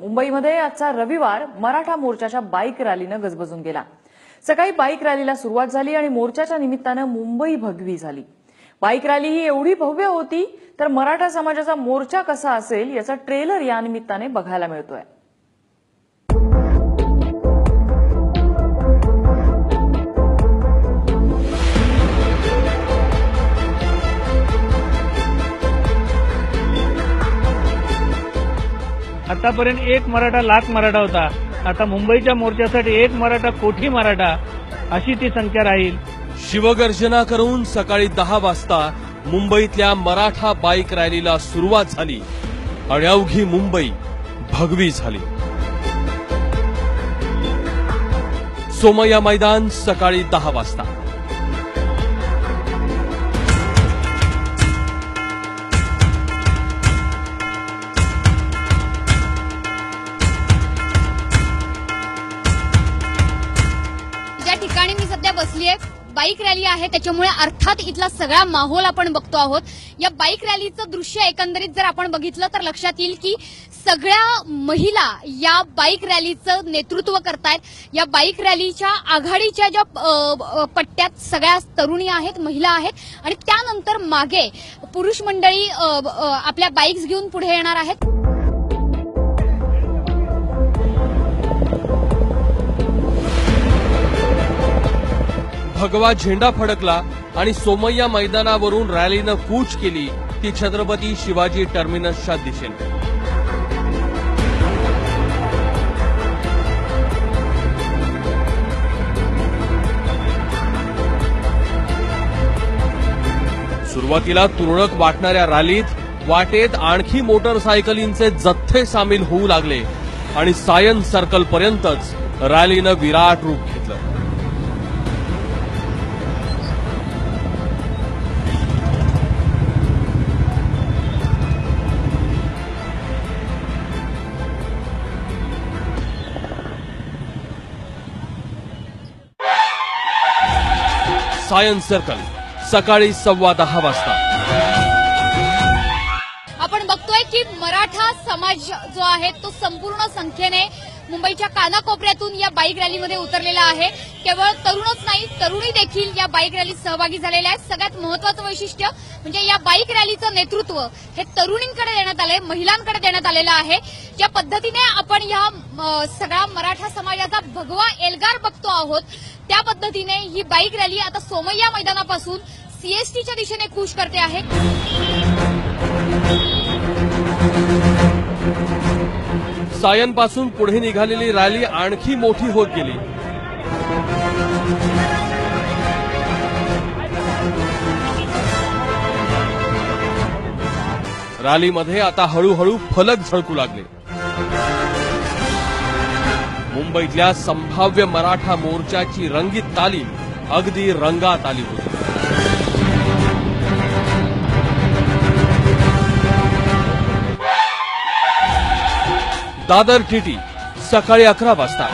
मुंबईमध्ये आजचा रविवार मराठा मोर्चाच्या बाईक रॅलीनं गजबजून गेला. सकाळी बाईक रॅलीला सुरुवात झाली आणि मोर्चाच्या निमित्तानं मुंबई भगवी झाली. बाईक रॅली ही एवढी भव्य होती तर मराठा समाजाचा मोर्चा कसा असेल याचा ट्रेलर या निमित्ताने बघायला मिळतोय. आतापर्यंत एक मराठा लाख मराठा होता. आता मुंबईच्या मोर्चासाठी एक मराठा कोठी मराठा अशी ती संख्या राहील. शिवगर्जना करून सकाळी दहा वाजता मुंबईतल्या मराठा बाईक रॅलीला सुरुवात झाली. आणि अवघी मुंबई भगवी झाली. सोमय्या मैदान सकाळी दहा वाजता. ठिकाणी मी सध्या बसली आहे बाईक रॅली आहे त्याच्यामुळे अर्थात इथला सगळा माहोल आपण बघतो आहोत. या बाईक रॅलीचं दृश्य एकंदरीत जर आपण बघितलं तर लक्षात येईल की सगळ्या महिला या बाईक रॅलीचं नेतृत्व करतायत. या बाईक रॅलीच्या आघाडीच्या ज्या पट्ट्यात सगळ्या तरुणी आहेत महिला आहेत. आणि त्यानंतर मागे पुरुष मंडळी आपल्या बाईक्स घेऊन पुढे येणार आहेत. भगवा झेंडा फडकला आणि सोमय्या मैदानावरून रॅलीनं कूच केली ती छत्रपती शिवाजी टर्मिनसच्या दिशेने. सुरुवातीला तुरळक वाटणाऱ्या रॅलीत वाटेत आणखी मोटरसायकलींचे जथ्थे सामील होऊ लागले आणि सायन्स सर्कल पर्यंतच रॅलीनं विराट रूप घेतलं. सायन्स सर्कल सकाळी सव्वा दहा वाजता. आपण बघतोय की मराठा समाज जो आहे तो संपूर्ण संख्येने मुंबईच्या कानाकोपऱ्यातून या बाईक रॅलीमध्ये उतरलेला आहे. केवळ तरुणच नाही तरुणी देखील या बाईक रॅलीत सहभागी झालेल्या आहेत. सगळ्यात महत्वाचं वैशिष्ट्य म्हणजे या बाईक रॅलीचं नेतृत्व हे तरुणींकडे देण्यात आलंय महिलांकडे देण्यात आलेलं आहे. ज्या पद्धतीने आपण या सगळ्या मराठा समाजाचा भगवा एल्गार बघतो आहोत त्या पद्धतीने ही बाईक रॅली आता सोमय्या मैदानापासून सीएसटीच्या दिशेने खुश करते आहे. सायनपासून पुढे निघालेली रॅली आणखी मोठी होत गेली. रॅलीमध्ये आता हळूहळू फलक झळकू लागले. मुंबईतल्या संभाव्य मराठा मोर्चाची रंगीत तालीम अगदी रंगात आली होती. दादर टीटी सकाळी अकरा वाजता.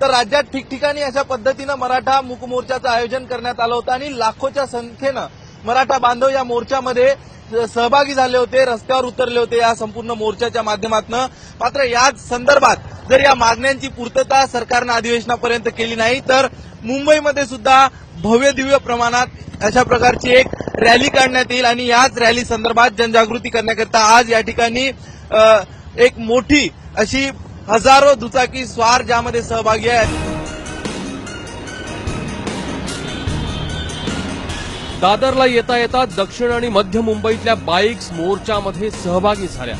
तर राज्यात ठिकठिकाणी अशा पद्धतीनं मराठा मूक मोर्चाचं आयोजन करण्यात आलं होतं आणि लाखोच्या संख्येनं मराठा बांधव या मोर्चामध्ये सहभागी झाले होते रस्त्यावर उतरले होते या संपूर्ण मोर्चाच्या माध्यमातून. मात्र याच संदर्भात जर या मागण्यांची पूर्तता सरकारनं अधिवेशनापर्यंत केली नाही तर मुंबईमध्ये सुद्धा भव्य दिव्य प्रमाणात अशा प्रकारची एक रॅली काढण्यात येईल आणि याच रॅली संदर्भात जनजागृती करण्याकरिता आज या ठिकाणी एक मोठी अशी हजारो दुचाकी स्वार ज्यामध्ये सहभागी आहेत. दादरला येता येता दक्षिण आणि मध्य मुंबईतल्या बाईक्स मोर्चामध्ये सहभागी झाल्या.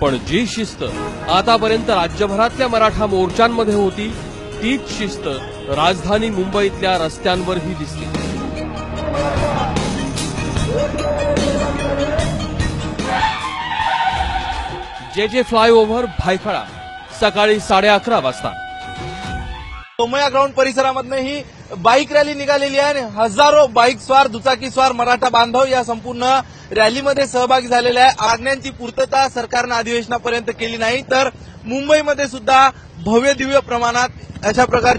पण जी शिस्त आतापर्यंत राज्यभरातल्या मराठा मोर्चांमध्ये होती तीच शिस्त राजधानी मुंबईतल्या रस्त्यांवरही दिसली. जे जे फ्लायओव्हर भायखळा सकाळी साडे अकरा वाजता. सोमया ग्राउंड परिसरामधनं ही बाईक रॅली निघालेली आहे आणि हजारो बाईक स्वार दुचाकी स्वार मराठा बांधव या संपूर्ण रॅलीमध्ये सहभागी झालेल्या आहे. आज्ञांची पूर्तता सरकारनं अधिवेशनापर्यंत केली नाही तर मुंबईमध्ये सुद्धा भव्य दिव्य प्रमाणात अशा प्रकारची